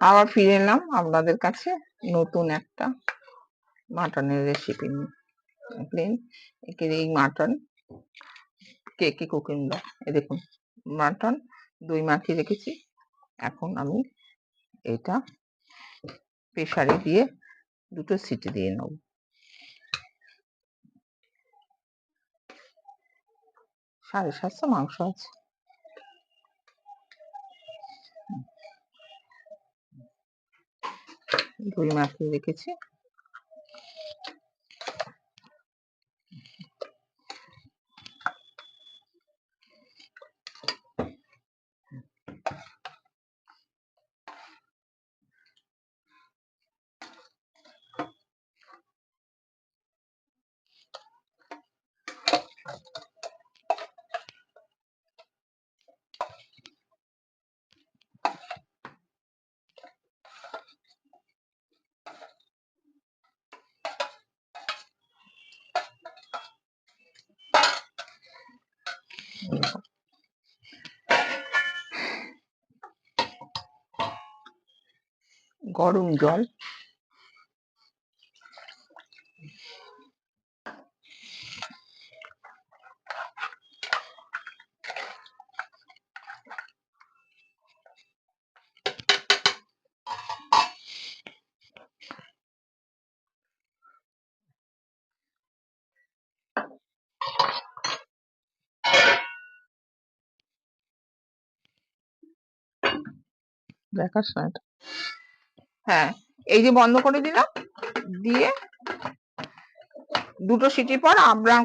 আবার ফিরে এলাম আপনাদের কাছে নতুন একটা মাটনের রেসিপি নিয়ে। প্লেন এই mutton, K K cooking blog এ দেখুন, মাটন দই মাখিয়ে রেখেছি। এখন আমি এটা প্রেসারে দিয়ে দুটো সিটি দিয়ে নেব। সাড়ে সাতশো মাংস আছে। দই মাখিয়ে রেখেছি। গরম জল। দেখাস না এটা হ্যাঁ এই যে বন্ধ করে দিলাম দিয়ে দুটো সিটির পর আমরা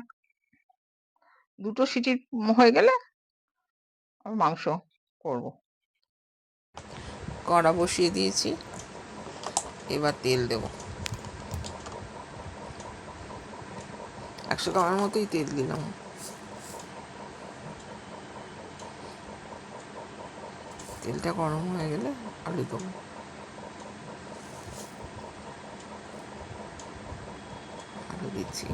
দুটো সিটি হয়ে গেলে আমি মাংস করব। কড়া বসিয়ে দিয়েছি এবার তেল দেব। একশো গ্রামের মতোই তেল দিলাম। তেলটা গরম হয়ে গেলে আলু দেবো। আলু দিচ্ছি।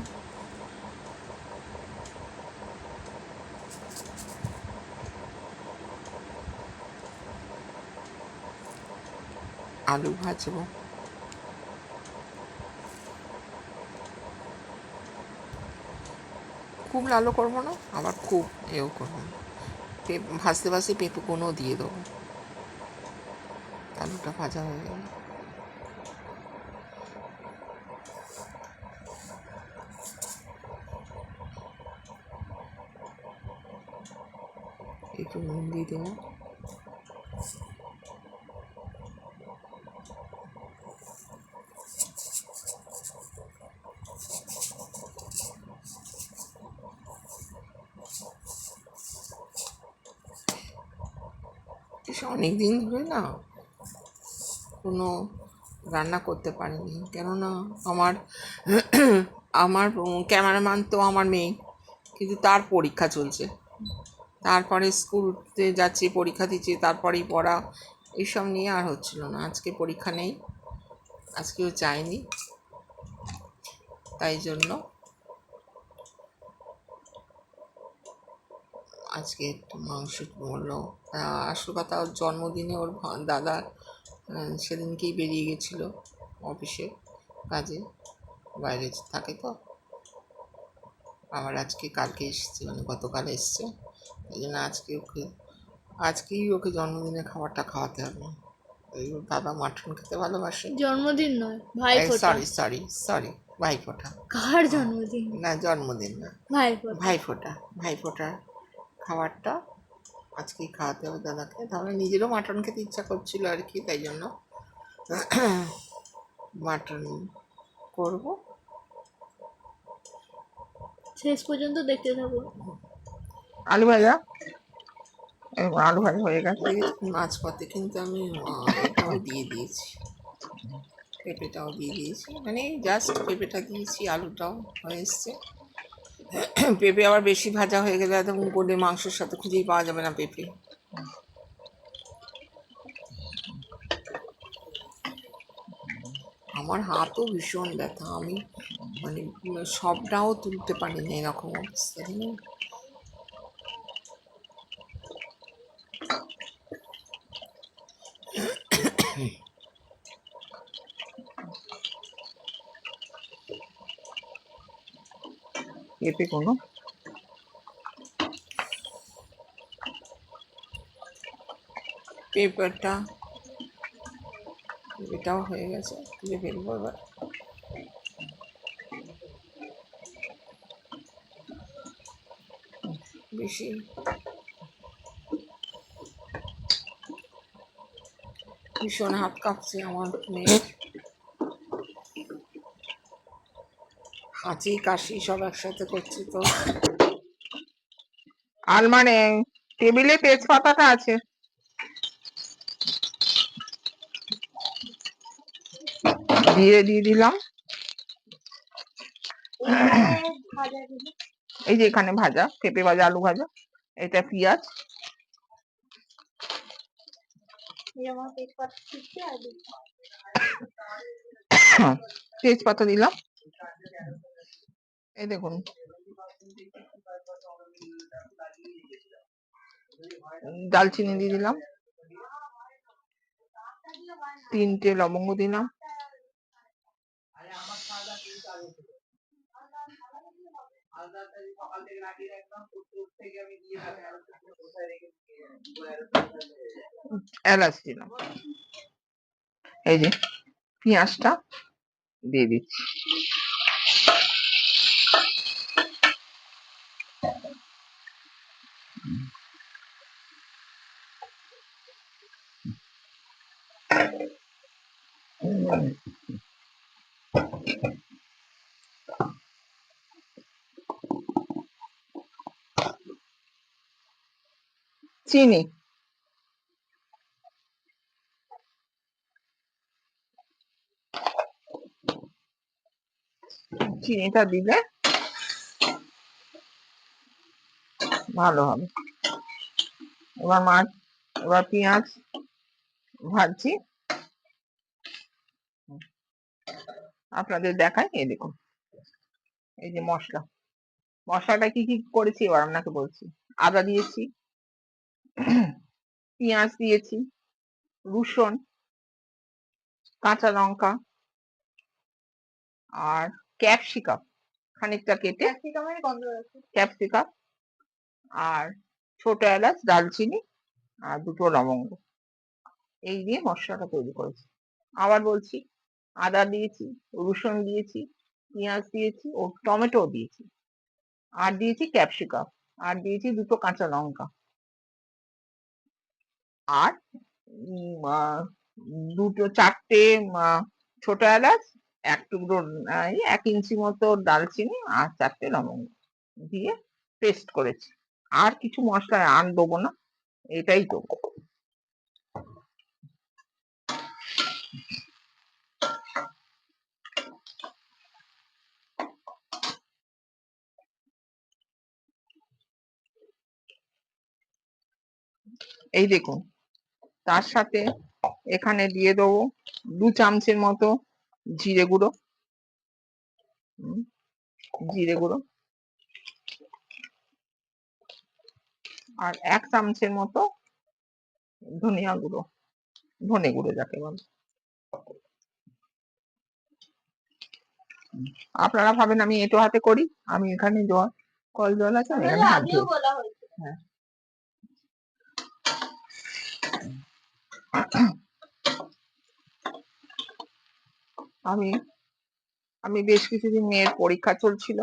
আলু ভাজবো। খুব লালো করব না, আবার খুব এও করব। না ভাজতে পেঁপে কোনো দিয়ে দেবো। আলুটা ভাজা হয়ে গেল। একটু নুন দিয়ে দেবো। অনেক দিন ধরে না কোনো রান্না করতে পারিনি। কেননা আমার আমার ক্যামেরাম্যান তো আমার মেয়ে, কিন্তু তার পরীক্ষা চলছে। তারপরে স্কুলতে যাচ্ছি, পরীক্ষা দিচ্ছি, তারপরেই পড়া। এইসব নিয়ে আর হচ্ছিল না। আজকে পরীক্ষা নেই, আজকেও চাইনি তাই জন্য আজকে একটু মাংস করল আসল কথা ওর জন্মদিনে ওর দাদা সেদিনকেই বেরিয়ে গেছিল অফিসে কাজে বাইরে থাকে তো। আবার আজকে কালকে এসছে মানে গতকাল এসছে। এই জন্য আজকে ওকে আজকেই ওকে জন্মদিনে খাবারটা খাওয়াতে হবে। ওই ওর বাবা মাটন খেতে ভালোবাসে। জন্মদিন নয় Bhaiphonta sorry sorry sorry Bhaiphonta কার জন্মদিন? না জন্মদিন না। ভাই ভাইফোঁটা ভাইফোঁটা ভাইফোঁটার খাবারটা আজকেই খাওয়াতে হবে দাদাকে। তাহলে নিজেরও মাটন খেতে ইচ্ছা করছিল আর কি তাই জন্য মাটন করব। শেষ পর্যন্ত দেখতে থাকো। আলু ভাজা? আলু ভাজা হয়ে গেছে। মাছ পথে কিন্তু আমি এটাও দিয়ে দিয়েছি। পেঁপেটাও দিয়ে দিয়েছি। মানে জাস্ট পেঁপেটা দিয়েছি আলুটাও হয়ে এসছে। পেঁপে আবার বেশি ভাজা হয়ে গেলে একদম করলে মাংসের সাথে খুঁজেই পাওয়া যাবে না পেঁপে। আমার হাতও ভীষণ ব্যথা, আমি মানে সবটাও তুলতে পারিনি এরকম অবস্থা পেঁপে কোনো পেপারটা এটাও হয়ে গেছে, তুলে ফেলব এবার। বেশি। ভীষণ হাত কাঁপছে আমার মেয়ের। হাঁচি কাশি সব একসাথে করছি তো। আর মানে টেবিলে তেজপাতাটা আছে। দিয়ে দিয়ে দিলাম। এই যে এখানে ভাজা পেঁপে ভাজা আলু ভাজা এটা পেঁয়াজ। তেজপাতা দিলাম। এই দেখুন। দালচিনি দিয়ে দিলাম। তিনটে লবঙ্গ দিলাম। এলাচ দিলাম। এই যে পেঁয়াজটা দিয়ে দিচ্ছি। চিনি। চিনিটা দিলে ভালো হবে। এবার মাছ এবার পেঁয়াজ ভাজছি। আপনাদের দেখাই এই দেখুন। এই যে মশলা। মশলাটা কি কি করেছি এবার? আপনাকে বলছি। আদা দিয়েছি পেঁয়াজ দিয়েছি রসুন কাঁচা লঙ্কা আর ক্যাপসিকাম। খানিকটা কেটে ক্যাপসিকাম আর ছোট এলাচ দালচিনি আর দুটো লবঙ্গ। এই দিয়ে মশলাটা তৈরি করেছি। আবার বলছি আদা দিয়েছি, রসুন দিয়েছি, পেঁয়াজ দিয়েছি ও টমেটো দিয়েছি। আর দিয়েছি ক্যাপসিকাম, আর দিয়েছি দুটো কাঁচা লঙ্কা। আর দুটো চারটে ছোট এলাচ, এক টুকরো এক ইঞ্চি মতো দালচিনি আর চারটে লবঙ্গ দিয়ে পেস্ট করেছি। আর কিছু মশলা আর দেবো না, এটাই দেবো। এই দেখুন তার সাথে এখানে দিয়ে দেবো দু চামচের মতো জিরে গুঁড়ো জিরে গুঁড়ো আর এক চামচের মতো ধনিয়া গুঁড়ো ধনে গুঁড়ো যাকে বলে আপনারা ভাবেন আমি এটো হাতে করি আমি এখানে জল কল জল আছে আমি এখানে হাত ধুই। হ্যাঁ। আমি আমি বেশ কিছুদিন মেয়ের পরীক্ষা চলছিল।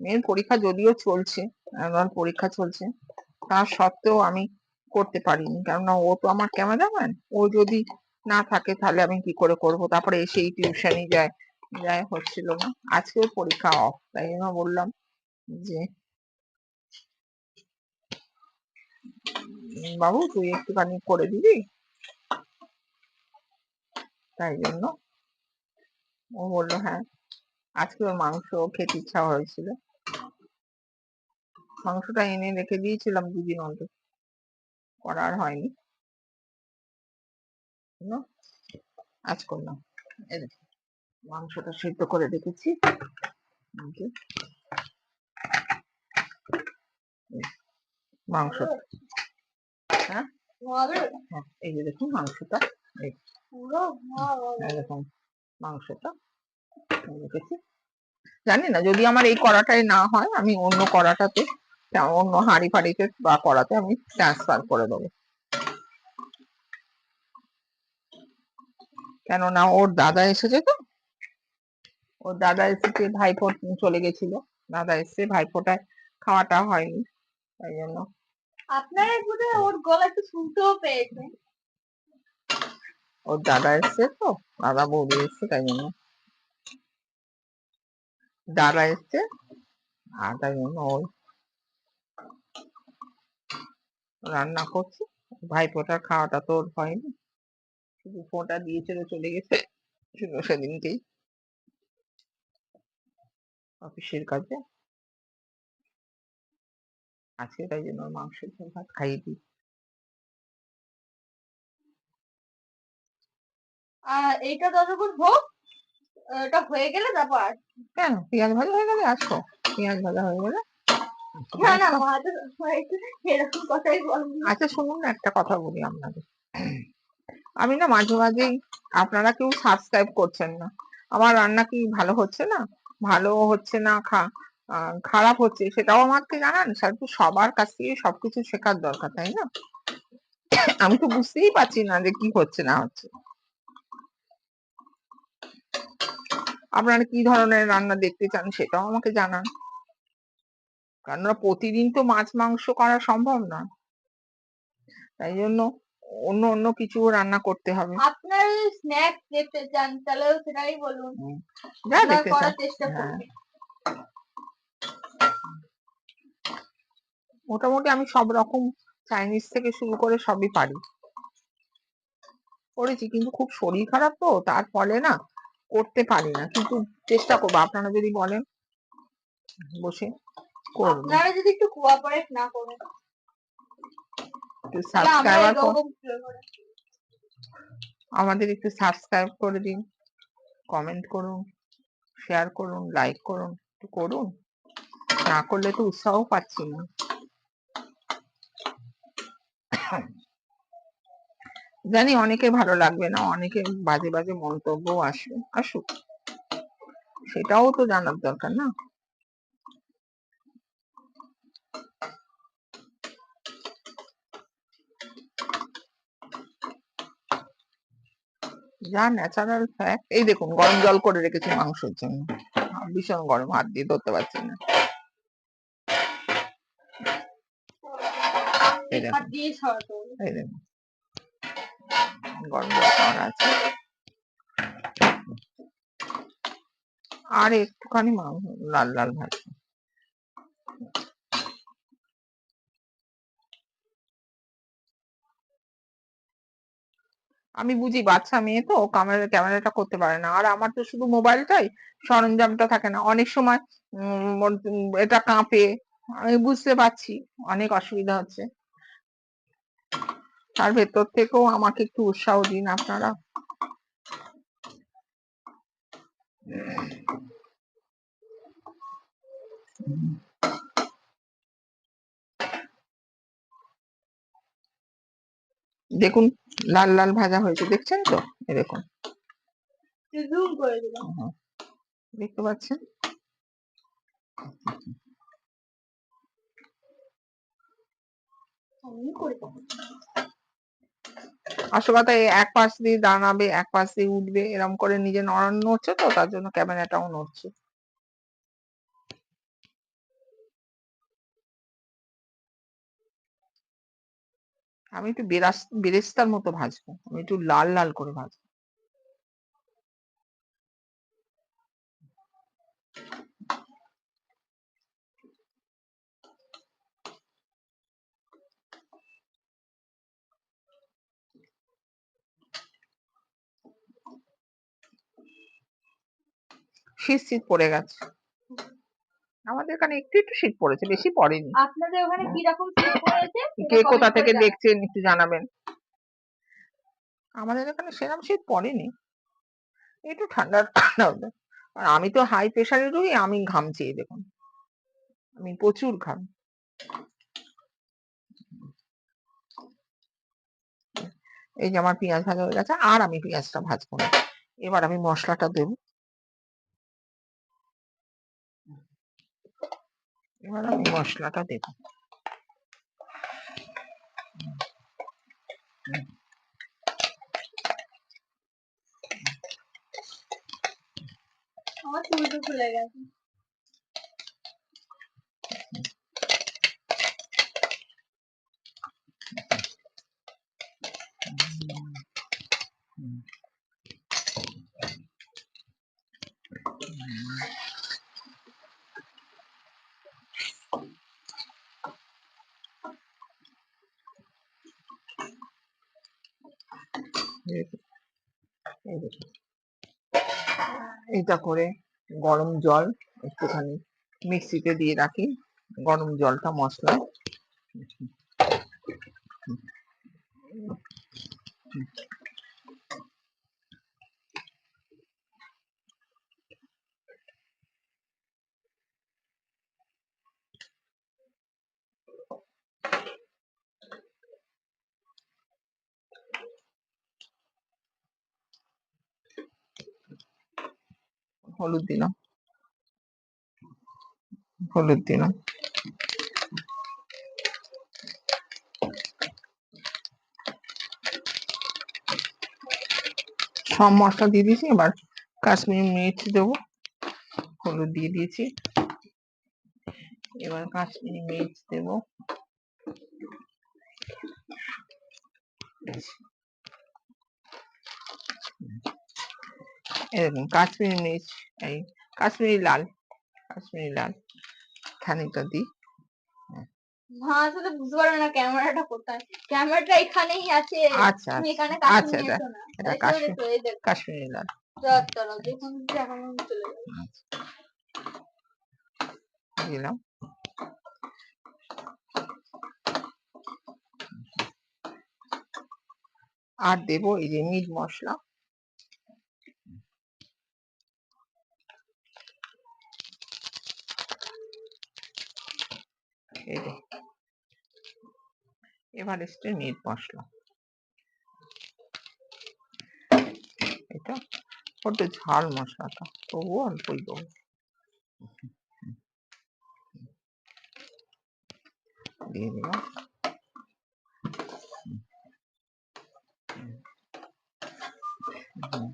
মেয়ের পরীক্ষা যদিও চলছে, আমার পরীক্ষা চলছে, তা সত্ত্বেও আমি করতে পারিনি। কেননা ও তো আমার ক্যামেরাম্যান, ও যদি না থাকে তাহলে আমি কি করে করব? তারপরে এসেই টিউশনই যায় যায় হচ্ছিল না। আজকেও পরীক্ষা অফ তাই জন্য বললাম যে বাবু, তুই একটুখানি করে দিবি? তাই জন্য। ও বলল হ্যাঁ আজকে ওর মাংস খেতে ইচ্ছা হয়েছিল। মাংসটা এনে রেখে দিয়েছিলাম দুদিন অন্তর। করার হয়নি। আজ করলাম। মাংসটা সিদ্ধ করে রেখেছি। মাংস এই যে দেখুন মাংসটা এরকম মাংসটা রেখেছি। জানি না যদি আমার এই কড়াটাই না হয় আমি অন্য কড়াটাতে অন্য হাঁড়ি ফাড়িতে বা কড়াতে আমি ট্রান্সফার করে দেবো। কেননা ওর দাদা এসেছে তো ওর দাদা এসেছে ভাইফোট চলে গেছিল দাদা এসেছে ভাইফোঁটায় খাওয়াটা হয়নি তাই জন্য আপনারা বোধহয় ওর গলা একটু শুনতেও পেয়েছেন। ওর দাদা এসছে তো, দাদা বৌদি এসছে, তাই জন্য। দাদা এসছে, আর তাই জন্য ওই রান্না করছে। ভাই ফোটার খাওয়াটা তো ওর হয়নি। শুধু ফোঁটা দিয়েছিল, চলে গেছে শুধু সেদিনকেই। অফিসের কাজে। আজকে তাই জন্য ওর মাংস ঝোল ভাত খাইয়ে দিই। আর এইটা যতক্ষণ হোক এটা হয়ে গেলে তারপর আর কেন? পেঁয়াজ ভাজা হয়ে গেলে আসো পেঁয়াজ ভাজা হয়ে গেলে? না না হয়েছে এরকম কথাই আচ্ছা শুনুন না একটা কথা বলি আপনাদের। আমি না মাঝে মাঝেই আপনারা কেউ সাবস্ক্রাইব করছেন না। আমার রান্না কি ভালো হচ্ছে না? ভালো হচ্ছে না খা খারাপ হচ্ছে সেটাও আমাকে জানান। একটু সবার কাছ থেকে সবকিছু শেখার দরকার তাই না? আমি তো বুঝতেই পারছি না যে কি হচ্ছে না হচ্ছে। আপনারা কি ধরনের রান্না দেখতে চান সেটাও আমাকে জানান। কেননা প্রতিদিন তো মাছ মাংস করা সম্ভব না। তাই জন্য অন্য অন্য কিছু রান্না করতে হবে। আপনার স্ন্যাক্স দেখতে চান তাহলে সেটাই বলুন। যা দেখতে চান। চেষ্টা হ্যাঁ। মোটামুটি আমি সব রকম চাইনিজ থেকে শুরু করে সবই পারি। করেছি কিন্তু খুব শরীর খারাপ তো তার ফলে না করতে পারি না। কিন্তু চেষ্টা করব আপনারা যদি বলেন বসে করব। আপনারা যদি একটু কোঅপারেট না করেন। একটু সাবস্ক্রাইবার এরকম flavor এ- আমাদের একটু সাবস্ক্রাইব করে দিন। কমেন্ট করুন শেয়ার করুন লাইক করুন একটু করুন। না করলে তো উৎসাহ পাচ্ছি না। জানি অনেকে ভালো লাগবে না, অনেকে বাজে বাজে মন্তব্য আসবে আসুক। সেটাও তো জানার দরকার না। যা ন্যাচারাল ফ্যাক্ট এই দেখুন, গরম জল করে রেখেছি মাংসের জন্য। ভীষণ গরম, হাত দিয়ে ধরতে পারছি না। এই দেখুন। হাত দিয়ে সরাতে হবে। এই দেখুন গরম জল আছে। আর একটুখানি লাল লাল ভাজা আমি বুঝি বাচ্চা মেয়ে তো ক্যামেরা ক্যামেরাটা করতে পারে না। আর আমার তো শুধু মোবাইলটাই সরঞ্জামটা থাকে না। অনেক সময় উম, এটা কাঁপে। আমি বুঝতে পারছি অনেক অসুবিধা হচ্ছে। তার ভেতর থেকেও আমাকে একটু উৎসাহ দিন আপনারা। দেখুন লাল লাল ভাজা হয়েছে দেখছেন তো? দেখুন। দেখতে পাচ্ছেন? আমি করে। আসল কথা এক পাশ দিয়ে দাঁড়াবে, এক পাশ দিয়ে উঠবে, এরম করে নিজে নড়ান নড়ছে তো, তার জন্য ক্যামেরাটাও নড়ছে আমি একটু বেরাস, বেরেস্তার মতো ভাজবো, আমি একটু লাল লাল করে ভাজবো শীত শীত পড়ে গেছে। আমাদের এখানে একটু একটু শীত পড়েছে বেশি পড়েনি। আপনাদের ওখানে কি রকম শীত পড়েছে? কে কোথা থেকে দেখছেন একটু জানাবেন। আমাদের এখানে সেরকম শীত পড়েনি। একটু ঠান্ডা ঠান্ডা হতো আর আমি তো হাই প্রেশারে রই আমি ঘামছি দেখুন। আমি প্রচুর ঘাম। এই যে আমার পেঁয়াজ ভাজা হয়ে গেছে আর আমি পেঁয়াজটা ভাজবো না। এবার আমি মশলাটা দেব। এবার আমি মশলাটা দেব আমার চুলটা খুলে গেছে এই যে- এই দেখুন। এটা করে গরম জল একটুখানি মিক্সিতে দিয়ে রাখি। গরম জলটা মশলা হলুদ দিলাম হলুদ দিলাম সব মশলা দিয়ে দিয়েছি, এবার কাশ্মীরি মির্চ দেবো। হলুদ দিয়ে দিয়েছি। এবার কাশ্মীরি মির্চ দেবো। এরকম কাশ্মীরি মির্চ এই কাশ্মীরি লাল কাশ্মীরি লাল খানিকটা দিই পারবে না ক্যামেরাটা কোথায়। ক্যামেরাটা এখানেই আছে আচ্ছা আচ্ছা এখানে আচ্ছা, এটা- কাশ্মীর- লাল। দিলাম। আর দেবো এই যে মিট মশলা। এই যে এসছে মিট মশলা। এটা বড্ড ঝাল মশলাটা, তবুও অল্পই দেবো দিয়ে দিলাম। হুম।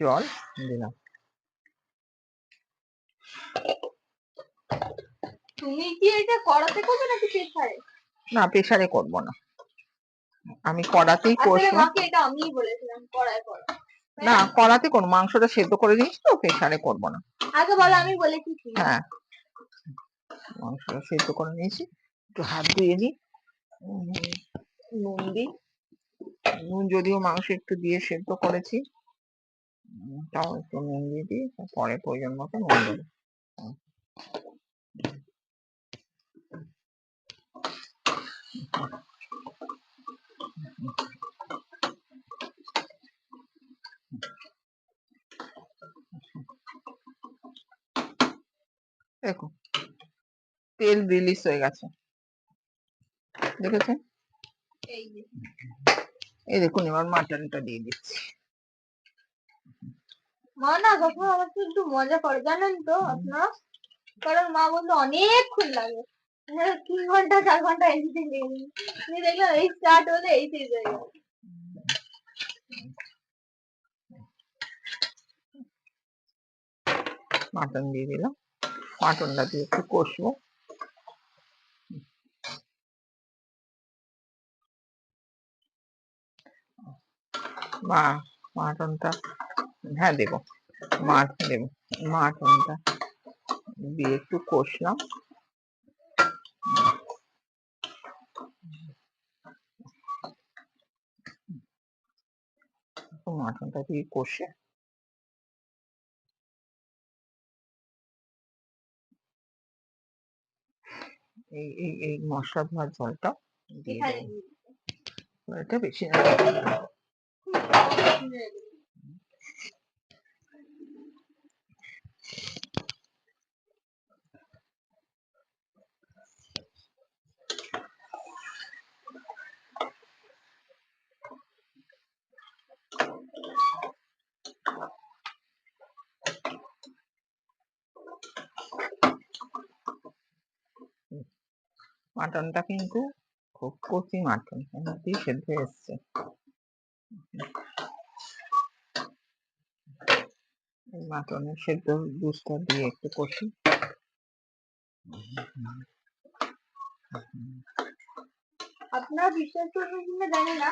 জল দিলাম তুমি কি এটা করাতে করবে নাকি প্রেসারে? না প্রেসারে করব না। আমি কড়াতেই আসলে মাকে এটা আমিই বলেছিলাম করায় করো। না কড়াতে করব মাংসটা সেদ্ধ করে দিয়েছি তো প্রেসারে করব না। আগে বলো আমি বলেছি কি? হ্যাঁ। মাংসটা সেদ্ধ করে নিয়েছি একটু হাত ধুয়ে নিই। নুন দিই। নুন যদিও মাংস একটু দিয়ে সেদ্ধ করেছি। তাও একটু নুন দিয়ে দিই পরে প্রয়োজন মতো নুন দেবো। দেখো তেল রিলিজ হয়ে গেছে। দেখেছেন? এই এই দেখুন এবার মাটনটা দিয়ে দিচ্ছি। মা না কখনো আমার তো একটু মজা করে, জানেন তো আপনারা? কারণ মা বলল, অনেকক্ষণ লাগে। মানে তিন ঘণ্টা, চার ঘণ্টা এডিটিং তুমি দেখলাম এই স্টার্ট হলে এই শেষ হয়ে গেল। মাটন দিয়ে দিলাম। মাটনটা দিয়ে একটু কষবো। মা, মাটনটা হ্যাঁ দেবো। মাছ দেবো। মাটনটা দিয়ে একটু কষলাম। মাটনটা দিয়ে কষে। এই এই এই মশলা ধোয়ার জলটা দিয়ে দেবো। এটা বেশি না। মাটনটা কিন্তু খুব কচি মাটন এমনিতেই সেদ্ধ এসছে। এই মাটনের সেদ্ধ জুসটা দিয়ে একটু কষি। আপনারা বিশ্বাস করবেন কিনা জানি না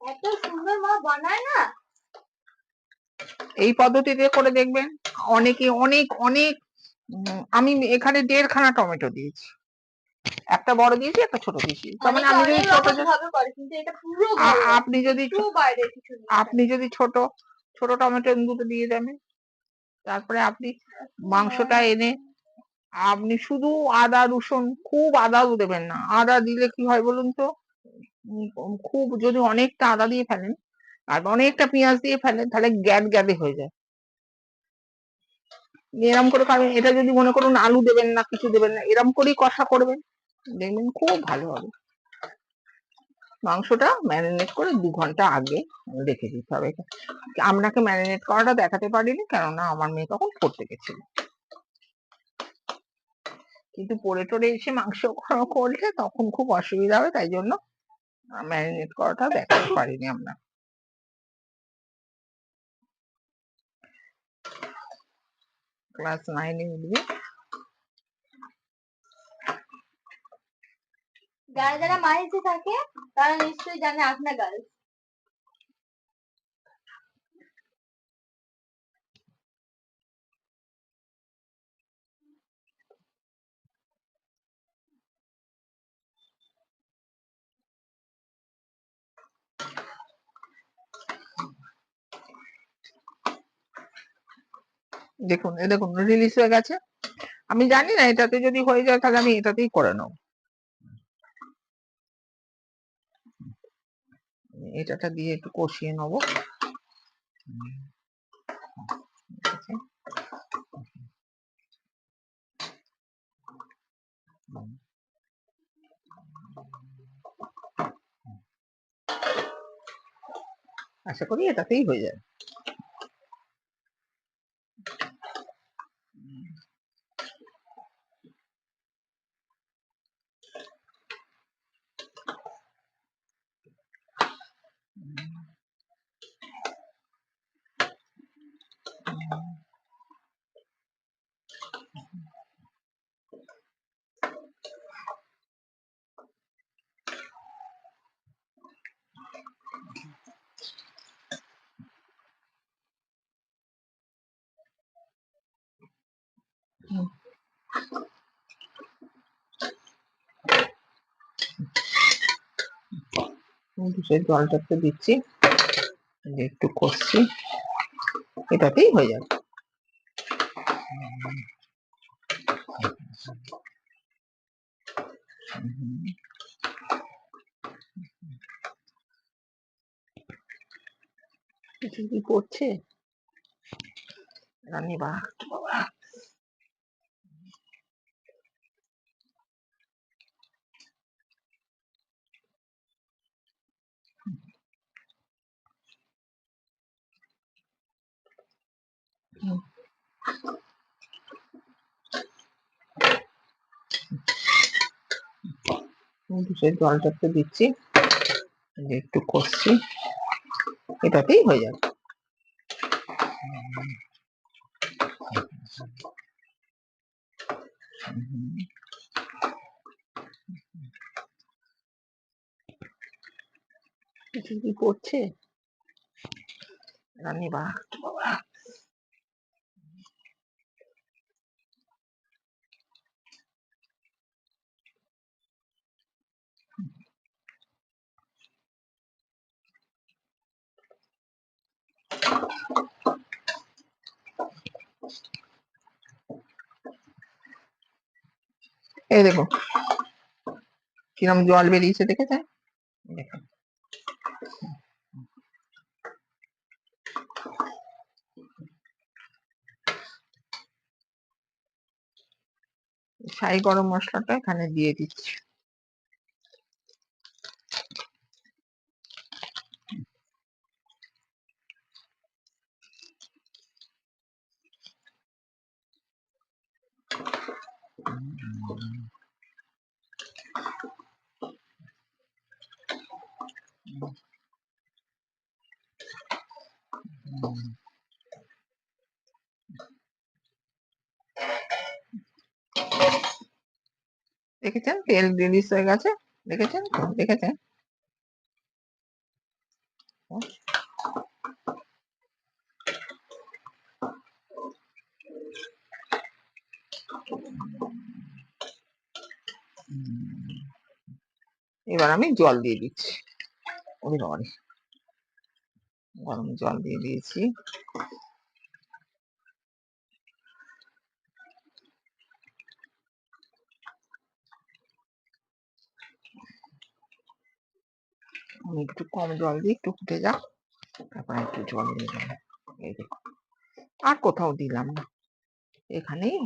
এত সুন্দর মা বানায় না। এই পদ্ধতিতে করে দেখবেন অনেকে অনেক অনেক আমি এখানে দেড়খানা টমেটো দিয়েছি। একটা বড় দিয়েছি একটা ছোট দিয়েছি। তার মানে আমি যদি ছোট আপনি যদি আপনি যদি ছোট ছোট টমেটো দুটো দিয়ে দেবেন তারপরে আপনি মাংসটা এনে আপনি শুধু আদা রসুন খুব আদাও দেবেন না। আদা দিলে কি হয় বলুন তো? খুব যদি অনেকটা আদা দিয়ে ফেলেন আর অনেকটা পেঁয়াজ দিয়ে ফেলেন তাহলে গ্যাদ গ্যাদে হয়ে যায়। এরম করে খাবেন। এটা যদি মনে করুন আলু দেবেন না কিছু দেবেন না এরম করেই কষা করবেন। দেখবেন খুব ভালো হবে। মাংসটা ম্যারিনেট করে দু ঘণ্টা আগে রেখে দিতে হবে। আপনাকে ম্যারিনেট করাটা দেখাতে পারিনি, কেননা আমার মেয়ে তখন পড়তে গেছিল। কিন্তু পড়ে টরে এসে মাংস করা- করলে তখন খুব অসুবিধা হবে, তাই জন্য ম্যারিনেট করাটা দেখাতে পারিনি আমরা। ক্লাস নাইনে উঠবে। যারা যারা মাইতে থাকে, তারা নিশ্চয়ই জানে আপনার গার্লস দেখুন, এ দেখুন রিলিজ হয়ে গেছে। আমি জানি না, এটাতে যদি হয়ে যায়, তাহলে আমি এটাতেই করে নেব। এটাটা দিয়ে একটু কষিয়ে নেব। আশা করি এটাতেই হয়ে যাবে জলটা একটু দিচ্ছি। একটু কষছি। এটাতেই হয়ে যাবে। কি পড়ছে? রানী বা বাবা হুম। কিন্তু জলটা একটু দিচ্ছি। একটু কষছি এটাতেই হয়ে যাবে। কি পড়ছে রানী বাবা। এই দেখো। কিরম জল বেরিয়েছে দেখেছেন সাই গরম মশলাটা এখানে দিয়ে দিচ্ছি। দেখেছেন? তেল রিলিজ হয়ে গেছে? দেখেছেন? দেখেছেন? এবার আমি জল দিয়ে দিচ্ছি। ওরে গরম জল দিয়ে দিয়েছি আমি একটু কম জল দিয়ে একটু ফুটে যাক। তারপর একটু জল দিয়ে দেবো। এই দেখো আর কোথাও দিলাম না। এখানেই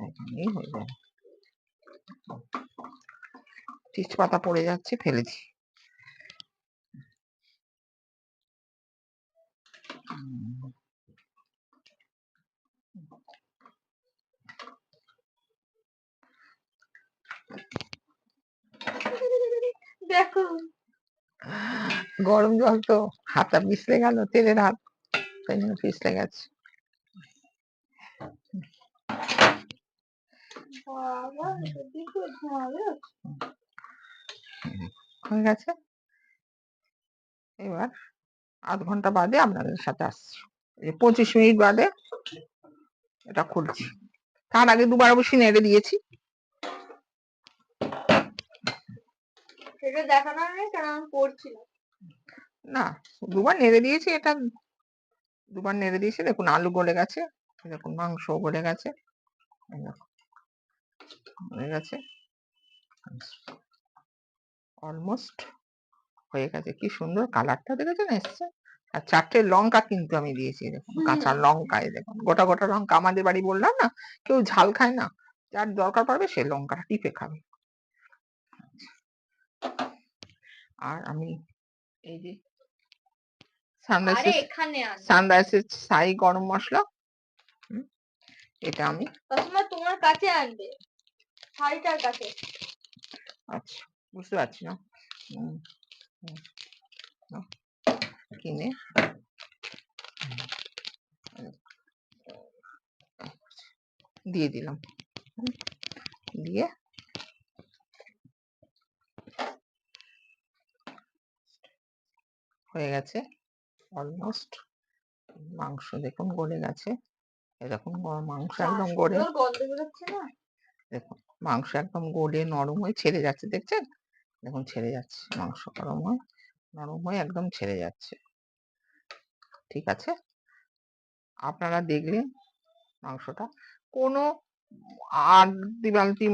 এখানেই হয়ে যাবে তেজপাতা পড়ে যাচ্ছে ফেলেছি। হুম, দেখো। গরম জল তো হাতটা পিছলে গেল তেলের হাত। তাই জন্য পিছলে গেছে। হয়ে গেছে। এবার আধ ঘণ্টা বাদে আপনাদের সাথে আসছি। পঁচিশ মিনিট বাদে এটা খুলছি। তার আগে দুবার অবশ্যই নেড়ে দিয়েছি। সেটা দেখানোর নেই কারণ আমি পড়ছিলাম? না দুবার নেড়ে দিয়েছি এটা। দুবার নেড়ে দিয়েছি দেখুন আলু গলে গেছে দেখুন মাংস গলে গেছে। হয়ে গেছে। অলমোস্ট হয়ে গেছে কি সুন্দর কালারটা দেখেছেন? এসছে। আর চারটে লঙ্কা কিন্তু আমি দিয়েছি দেখুন কাঁচা লঙ্কা এই দেখুন গোটা গোটা লঙ্কা। আমাদের বাড়ি বললাম না কেউ ঝাল খায় না যার দরকার পড়বে সে লঙ্কাটা টিপে খাবে। আর আমি এই যে সানরাইসের সানরাইসের সাই গরম মশলা এটা আমি কাকিমা তোমার কাছে আনবে শাড়িটার কাছে। আচ্ছা বুঝতে পারছি না। কিনে দিয়ে দিলাম দিয়ে হয়ে গেছে। অলমোস্ট মাংস দেখুন গলে গেছে। এরকম মাংস একদম না। দেখুন মাংস একদম গলে নরম হয়ে ছেড়ে যাচ্ছে দেখছেন? দেখুন ছেড়ে যাচ্ছে মাংস নরম হয়ে নরম হয়ে একদম ছেড়ে যাচ্ছে। ঠিক আছে? আপনারা দেখলেন মাংসটা। কোনো আলতি বালতি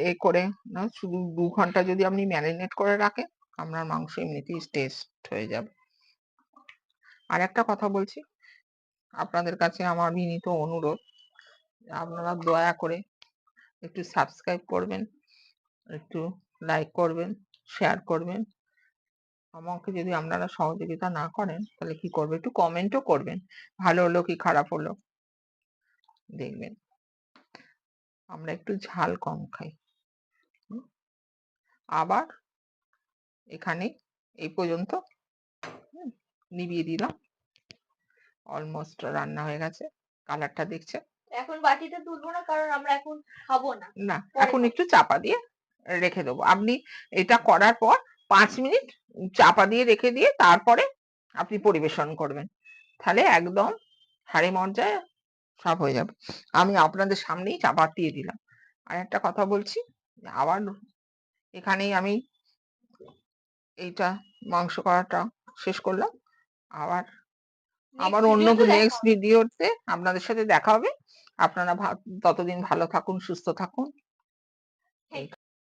এ করে না শুধু দু ঘণ্টা যদি আপনি ম্যারিনেট করে রাখেন আপনার মাংস এমনিতেই টেস্ট হয়ে যাবে। আর একটা কথা বলছি। আপনাদের কাছে আমার বিনীত অনুরোধ, আপনারা দয়া করে একটু সাবস্ক্রাইব করবেন, একটু লাইক করবেন শেয়ার করবেন। আমাকে যদি আপনারা সহযোগিতা না করেন, তাহলে কি করবে? একটু কমেন্টও করবেন। ভালো হলো কি খারাপ হলো? দেখবেন। আমরা একটু ঝাল কম খাই। আবার এখানে এই পর্যন্ত। নিভিয়ে দিলাম। অলমোস্ট রান্না হয়ে গেছে। কালারটা দেখছে। এখন বাটিতে তুলবো না কারণ আমরা এখন খাব না। না এখন একটু চাপা দিয়ে রেখে দেবো। আপনি এটা করার পর পাঁচ মিনিট চাপা দিয়ে রেখে দিয়ে তারপরে আপনি পরিবেশন করবেন। তাহলে একদম হাড়ি মর্যায় সব হয়ে যাবে। আমি আপনাদের সামনেই চাপা দিয়ে দিলাম। আর একটা কথা বলছি আবার এখানেই আমি এইটা মাংস করাটা শেষ করলাম। আবার আবার অন্য নেক্সট। ভিডিওতে আপনাদের সাথে দেখা হবে আপনারা ততদিন ভালো থাকুন সুস্থ থাকুন